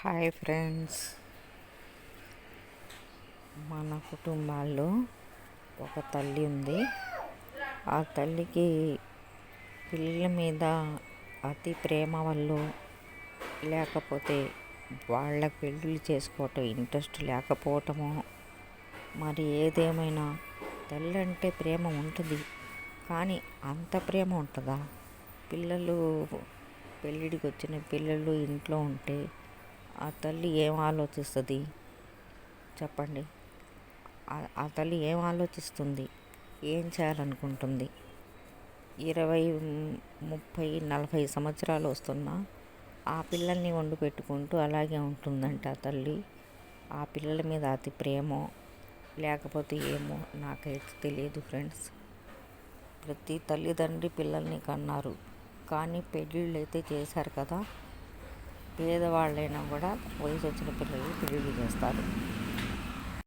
Hi friends మన కుటుంబాల్లో ఒక తల్లి ఉంది. ఆ తల్లికి పిల్లల మీద అతి ప్రేమ వల్ల లేకపోతే వాళ్ళ పెళ్ళిళ్ళు చేసుకోవటం ఇంట్రెస్ట్ లేకపోవటమో మరి ఏదేమైనా తల్లి అంటే ప్రేమ ఉంటుంది. కానీ అంత ప్రేమ ఉంటుందా? పిల్లలు పెళ్ళిడికి వచ్చిన పిల్లలు ఇంట్లో ఉంటే ఆ తల్లి ఏం ఆలోచిస్తుంది? చెప్పండి. ఆ- తల్లి ఏం ఆలోచిస్తుంది? ఏం చేయాలనుకుంటుంది? ఇరవై ముప్పై నలభై సంవత్సరాలు వస్తున్నా ఆ పిల్లల్ని వండి పెట్టుకుంటూ అలాగే ఉంటుందంట ఆ తల్లి. ఆ పిల్లల మీద అతి ప్రేమో లేకపోతే ఏమో నాకైతే తెలియదు ఫ్రెండ్స్. ప్రతి తల్లిదండ్రి పిల్లల్ని కన్నారు. కానీ పెళ్ళిళ్ళు అయితే చేశారు కదా పేదవాళ్ళైనా కూడా వయసు వచ్చిన పిల్లలు పెళ్ళిళ్ళు చేస్తారు